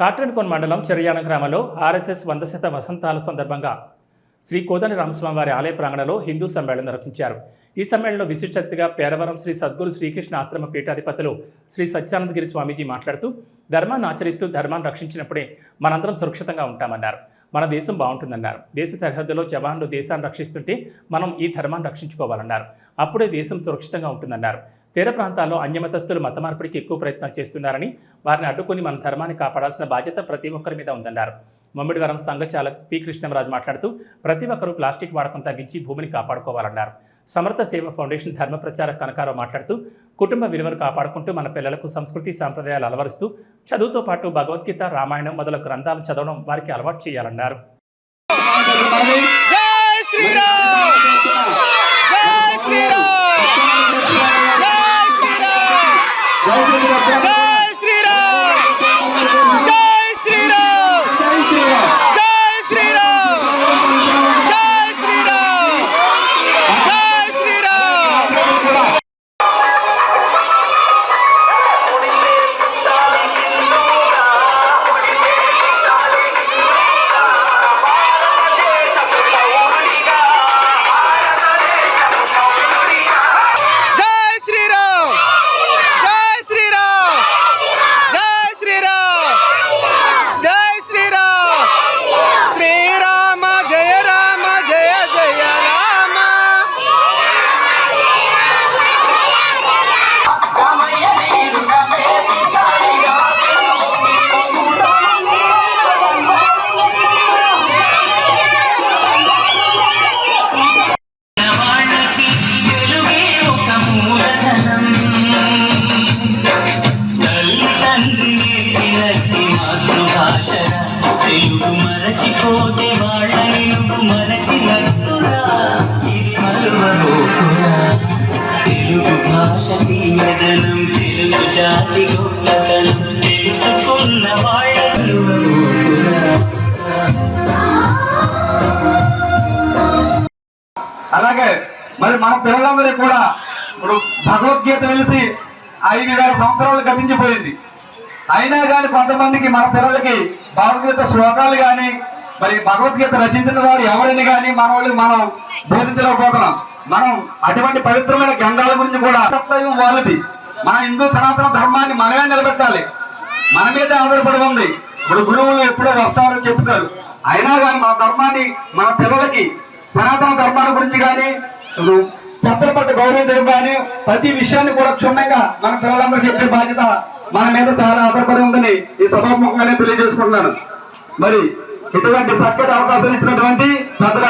కాట్రన్కోన్ మండలం చెరియాన గ్రామంలో ఆర్ఎస్ఎస్ వంద శత వసంతాల సందర్భంగా శ్రీ కోదండ రామస్వామి వారి ఆలయ ప్రాంగణంలో హిందూ సమ్మేళనం నిర్వహించారు. ఈ సమ్మేళనంలో విశిష్టతిగా పేరవరం శ్రీ సద్గురు శ్రీకృష్ణ ఆశ్రమ పీఠాధిపతులు శ్రీ సత్యానందగిరి స్వామీజీ మాట్లాడుతూ ధర్మాన్ని ఆచరిస్తూ ధర్మాన్ని రక్షించినప్పుడే మనందరం సురక్షితంగా ఉంటామన్నారు. మన దేశం బాగుంటుందన్నారు. దేశ సరిహద్దులో జవాన్లు దేశాన్ని రక్షిస్తుంటే మనం ఈ ధర్మాన్ని రక్షించుకోవాలన్నారు. అప్పుడే దేశం సురక్షితంగా ఉంటుందన్నారు. తీర ప్రాంతాల్లో అన్యమతస్తులు మత మార్పిడికి ఎక్కువ ప్రయత్నం చేస్తున్నారని వారిని అడ్డుకొని మన ధర్మాన్ని కాపాడాల్సిన బాధ్యత ప్రతి ఒక్కరి మీద ఉందన్నారు. మమ్మిడివరం సంఘ చాలక్ పి. కృష్ణరాజు మాట్లాడుతూ ప్రతి ఒక్కరూ ప్లాస్టిక్ వాడకం తగ్గించి భూమిని కాపాడుకోవాలన్నారు. సమర్థ సేవ ఫౌండేషన్ ధర్మ ప్రచార కనకారావు మాట్లాడుతూ కుటుంబ విలువలు కాపాడుకుంటూ మన పిల్లలకు సంస్కృతి సాంప్రదాయాలు అలవరుస్తూ చదువుతో పాటు భగవద్గీత రామాయణం మొదల గ్రంథాలు చదవడం వారికి అలవాటు చేయాలన్నారు. జై శ్రీరామ్! తెలుగు మరచిపోతే వాళ్ళని నువ్వు మరచినట్టురా. ఇది మరువబోకురా తెలుగు భాష తీయదనం తెలుగు జాతి గొప్పతనం తెలుసుకున్న వాళ్ళ అలాగే మరి మన పిల్లలందరూ కూడా ఇప్పుడు భగవద్గీత తెలిసి ఐదు వేల సంవత్సరాలు గతించిపోయింది. అయినా కానీ కొంతమందికి మన పిల్లలకి భగవద్గీత శ్లోకాలు కానీ మరి భగవద్గీత రచించిన వారు ఎవరైనా కానీ మన వాళ్ళు మనం బోధించలేకపోతున్నాం మనం అటువంటి పవిత్రమైన గంగాల గురించి కూడా సత్యం వాళ్ళది. మన హిందూ సనాతన ధర్మాన్ని మనమే నిలబెట్టాలి. మన మీద ఆధారపడి ఉంది. ఇప్పుడు గురువులు ఎప్పుడో వస్తారో చెప్తారు. అయినా కానీ మన ధర్మాన్ని మన పిల్లలకి సనాతన ధర్మాల గురించి కానీ పెద్దల పట్ల గౌరవించడం కానీ ప్రతి విషయాన్ని కూడా క్షుణ్ణంగా మన పిల్లలందరూ చెప్పే బాధ్యత మన మీద చాలా ఆధారపడి ఉందని ఈ సభాముఖంగానే తెలియజేసుకుంటున్నాను. మరి ఇటువంటి చక్కటి అవకాశం ఇచ్చినటువంటి